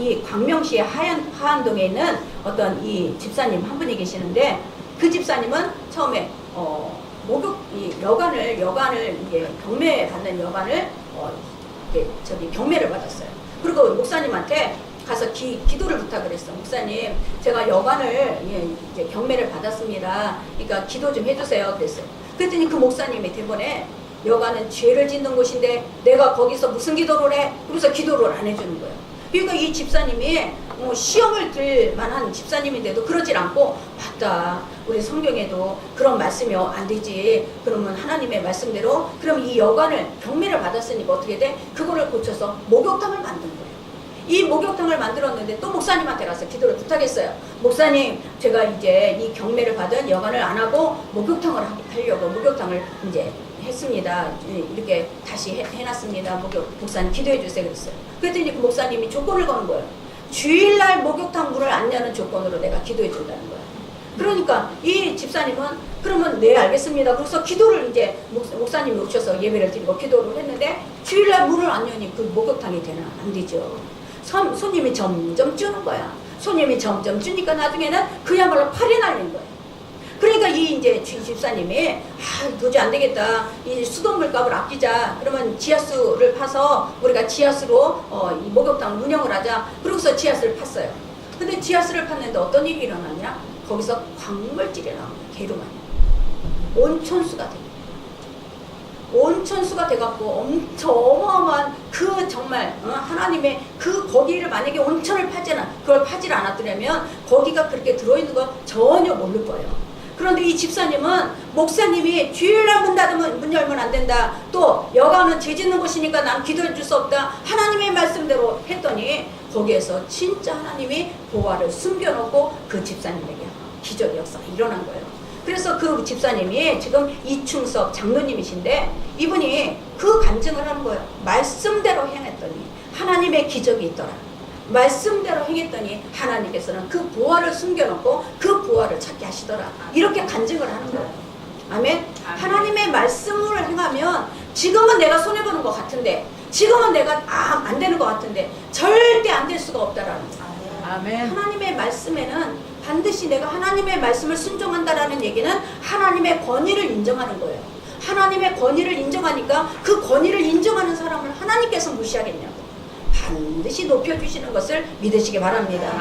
이 광명시의 하얀, 하안동에 있는 어떤 이 집사님 한 분이 계시는데 그 집사님은 처음에 어, 목욕 이 여관을 여관을 이게 경매 받는 여관을 어, 이게 저기 경매를 받았어요. 그리고 목사님한테 가서 기, 기도를 부탁을 했어. 목사님, 제가 여관을 예, 이제 경매를 받았습니다. 그러니까 기도 좀 해주세요. 그랬어요. 그랬더니 그 목사님이 대본에 여관은 죄를 짓는 곳인데 내가 거기서 무슨 기도를 해? 그래서 기도를 안 해주는 거예요. 그러니까 이 집사님이 뭐 시험을 들 만한 집사님인데도 그러질 않고 맞다. 우리 성경에도 그런 말씀이 안 되지. 그러면 하나님의 말씀대로 그럼 이 여관을 경매를 받았으니까 어떻게 돼? 그거를 고쳐서 목욕탕을 만든 거예요. 이 목욕탕을 만들었는데 또 목사님한테 가서 기도를 부탁했어요. 목사님, 제가 이제 이 경매를 받은 여관을 안 하고 목욕탕을 하- 하려고 목욕탕을 이제 했습니다. 이렇게 다시 해, 해놨습니다. 목욕, 목사님 기도해 주세요. 그랬어요. 그랬더니 그 목사님이 조건을 거는 거예요. 주일날 목욕탕 문을 안 여는 조건으로 내가 기도해 준다는 거예요. 그러니까 이 집사님은 그러면 네 알겠습니다. 그래서 기도를 이제 목- 목사님이 오셔서 예배를 드리고 기도를 했는데 주일날 문을 안 여니 그 목욕탕이 되나 안 되죠. 손, 손님이 점점 주는 거야. 손님이 점점 주니까 나중에는 그야말로 팔이 날린 거예요. 그러니까 이 이제 주- 집사님이 아 도저히 안 되겠다. 이 수돗물 값을 아끼자. 그러면 지하수를 파서 우리가 지하수로 어, 이 목욕탕 운영을 하자. 그러고서 지하수를 팠어요. 근데 지하수를 팠는데 어떤 일이 일어났냐? 거기서 광물질이 나옵니다. 게르만이. 온천수가 됩니다. 온천수가 돼갖고 엄청 어마어마한 그 정말 어, 하나님의 그 거기를 만약에 온천을 파지나 그걸 파질 않았더라면 거기가 그렇게 들어있는 거 전혀 모를 거예요. 그런데 이 집사님은 목사님이 주일날 문 닫으면 문 열면 안 된다. 또 여가는 죄 짓는 곳이니까 난 기도해 줄 수 없다. 하나님의 말씀대로 했더니 거기에서 진짜 하나님이 보화를 숨겨놓고 그 집사님에게 기적 역사가 일어난 거예요. 그래서 그 집사님이 지금 이충석 장로님이신데 이분이 그 간증을 하는 거예요. 말씀대로 행했더니 하나님의 기적이 있더라. 말씀대로 행했더니 하나님께서는 그 부활을 숨겨놓고 그 부활을 찾게 하시더라. 이렇게 간증을 하는 거예요. 아멘. 하나님의 말씀을 행하면 지금은 내가 손해 보는 것 같은데 지금은 내가 아, 안 되는 것 같은데 절대 안 될 수가 없다라는 거예요. 아멘. 하나님의 말씀에는 반드시 내가 하나님의 말씀을 순종한다라는 얘기는 하나님의 권위를 인정하는 거예요. 하나님의 권위를 인정하니까 그 권위를 인정하는 사람을 하나님께서 무시하겠냐고. 반드시 높여주시는 것을 믿으시기 바랍니다.